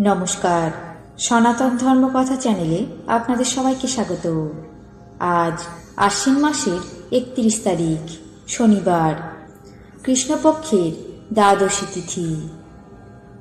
নমস্কার। সনাতন ধর্মকথা চ্যানেলে আপনাদের সবাইকে স্বাগত। আজ আশ্বিন মাসের একত্রিশ তারিখ, শনিবার। কৃষ্ণপক্ষের দ্বাদশী তিথি।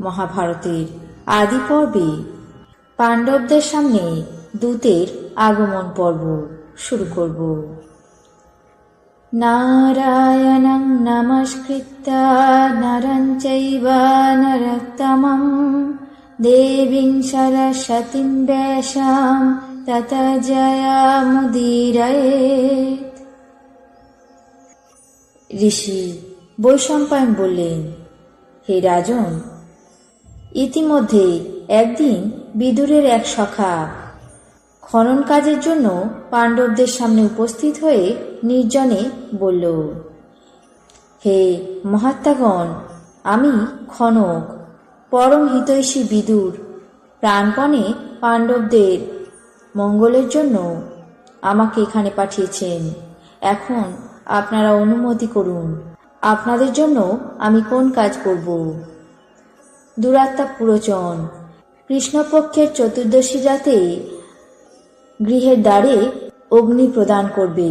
মহাভারতের আদি পর্বে পাণ্ডবদের সামনে দূতের আগমন পর্ব শুরু করব। নারায়ণং নমস্কৃত্য, নরং চৈব দেবীং সরস্বতীং ব্যাসাং তত জয়ামুদীরয়েত ঋষি বৈশম্পায়ন বললেন, হে রাজন, ইতিমধ্যে একদিন বিদুরের এক সখা খনন কাজের জন্য পাণ্ডবদের সামনে উপস্থিত হয়ে নির্জনে বলল, হে মহাত্মাগণ, আমি খনক পরম হিতৈষী বিদুর, প্রাণপণে পাণ্ডবদের মঙ্গলের জন্য আমাকে এখানে পাঠিয়েছেন। এখন আপনারা অনুমতি করুন। আপনাদের জন্য আমি কোন কাজ করব? দুরাত্মা পুরোচন, কৃষ্ণপক্ষের চতুর্দশী রাতে গৃহের দ্বারে অগ্নি প্রদান করবে।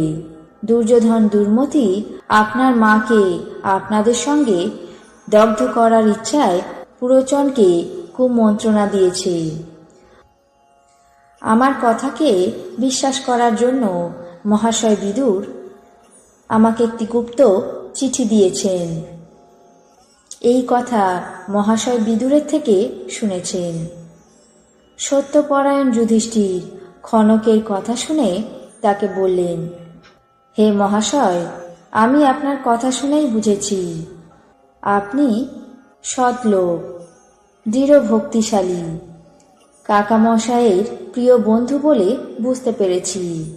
দুর্যোধন দুর্মতি আপনার মাকে আপনাদের সঙ্গে দগ্ধ করার ইচ্ছায় পুরোচনকে খুব মন্ত্রণা দিয়েছে। আমার কথাকে বিশ্বাস করার জন্য মহাশয় বিদুর আমাকে একটি গুপ্ত চিঠি দিয়েছেন। এই কথা মহাশয় বিদুরের থেকে শুনেছেন। সত্যপরায়ণ যুধিষ্ঠির খনকের কথা শুনে তাকে বললেন, হে মহাশয়, আমি আপনার কথা শুনেই বুঝেছি। আপনি সৎ লোক দৃঢ় ভক্তিশালী। কাকামশায়ের প্রিয় বন্ধু বলে বুঝতে পেরেছি।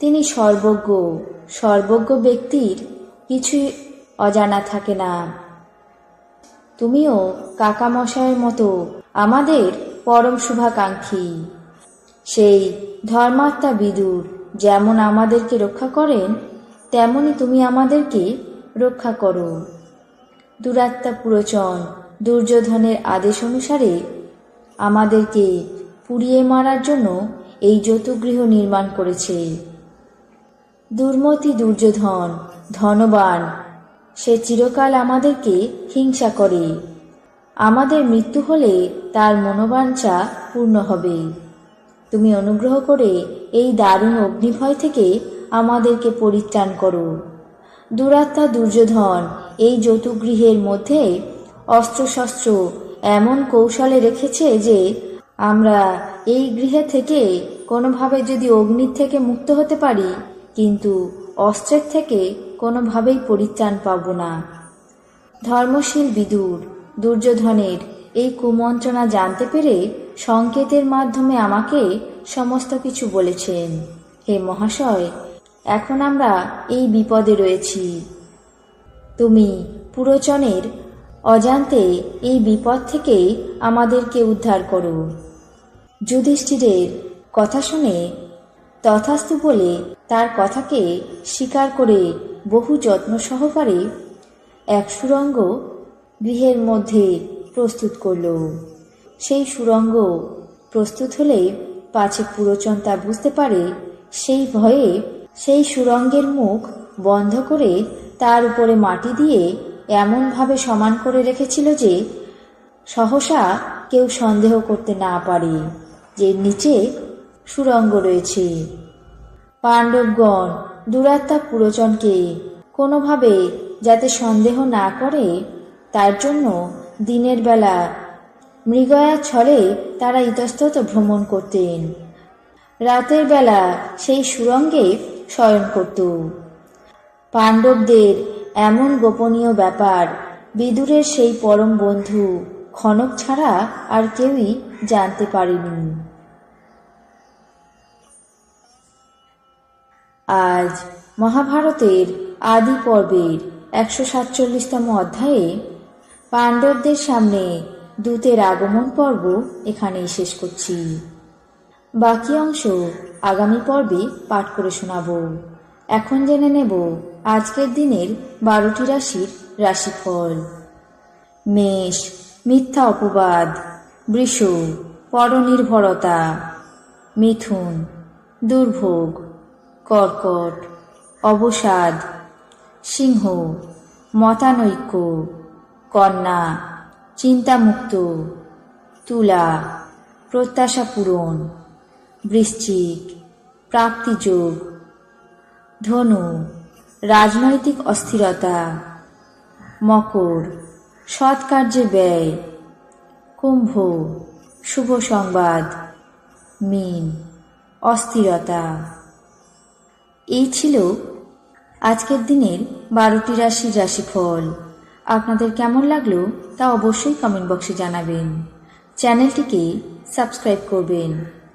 তিনি সর্বজ্ঞ সর্বজ্ঞ ব্যক্তির কিছুই অজানা থাকে না। তুমিও কাকামশায়ের মতো আমাদের পরম শুভাকাঙ্ক্ষী। সেই ধর্মাত্মা বিদুর যেমন আমাদেরকে রক্ষা করেন, তেমনি তুমি আমাদেরকে রক্ষা করো। দুরাত্মা পুরোচন দুর্যোধনের আদেশ অনুসারে আমাদেরকে পুড়িয়ে মারার জন্য এই যতুগৃহ নির্মাণ করেছে। দুর্মতি দুর্যোধন, ধনবান, সে চিরকাল আমাদেরকে হিংসা করে। আমাদের মৃত্যু হলে তার মনোবাঞ্ছা পূর্ণ হবে। তুমি অনুগ্রহ করে এই দারুণ অগ্নিভয় থেকে আমাদেরকে পরিত্রাণ করো। দুরাত্মা দুর্যোধন, এই যৌতুগৃহের মধ্যে অস্ত্রশস্ত্র এমন কৌশলে রেখেছে যে আমরা এই গৃহে থেকে কোনোভাবে যদি অগ্নির থেকে মুক্ত হতে পারি, কিন্তু অস্ত্রের থেকে কোনোভাবেই পরিত্রাণ পাব না। ধর্মশীল বিদুর, দুর্যোধনের এই কুমন্ত্রণা জানতে পেরে সংকেতের মাধ্যমে আমাকে সমস্ত কিছু বলেছেন। হে মহাশয় এখন আমরা এই বিপদে রয়েছি। তুমি পুরোচনের অজান্তে এই বিপদ থেকে আমাদেরকে উদ্ধার করো। যুধিষ্ঠিরের কথা শুনে তথাস্তু বলে তার কথাকে স্বীকার করে বহু যত্ন সহকারে এক সুরঙ্গ গৃহের মধ্যে প্রস্তুত করল। সেই সুরঙ্গ প্রস্তুত হলে পাছে পুরোচন তা বুঝতে পারে, সেই ভয়ে সেই সুরঙ্গের মুখ বন্ধ করে তার উপরে মাটি দিয়ে এমনভাবে সমান করে রেখেছিল যে সহসা কেউ সন্দেহ করতে না পারে যে নিচে সুরঙ্গ রয়েছে। পাণ্ডবগণ, দুরাত্মা পুরোচনকে কোনোভাবে যাতে সন্দেহ না করে, তার জন্য দিনের বেলা মৃগয়া ছলে তারা ইতস্তত ভ্রমণ করতেন। রাতের বেলা সেই সুরঙ্গে শয়ন করত। পাণ্ডবদের এমন গোপনীয় ব্যাপার, বিদুরের সেই পরম বন্ধু খনক ছাড়া আর কেউই জানতে পারেনি। আজ মহাভারতের আদি পর্বের একশো সাতচল্লিশতম অধ্যায়ে পাণ্ডবদের সামনে দূতের আগমন পর্ব এখানেই শেষ করছি। বাকি অংশ আগামী পর্বে পাঠ করে শোনাব। এখন জেনে নেব আজকের দিনের বারোটি রাশির রাশিফল। মেষ, মিথ্যা অপবাদ। বৃষ, পরনির্ভরতা। মিথুন, দুর্ভোগ। কর্কট, অবসাদ। সিংহ, মতানৈক্য। কন্যা, চিন্তামুক্ত। তুলা, প্রত্যাশা পূরণ। বৃশ্চিক, প্রাপ্তিযোগ, ধনু, রাজনৈতিক অস্থিরতা, মকর সৎ কার্যে ব্যয়, কুম্ভ, শুভ সংবাদ, মিন, অস্থিরতা। এই ছিল আজকের দিনের বারোটি রাশির রাশিফল। আপনাদের কেমন লাগল তা অবশ্যই কমেন্ট বক্সে জানাবেন। চ্যানেলটিকে সাবস্ক্রাইব করবেন।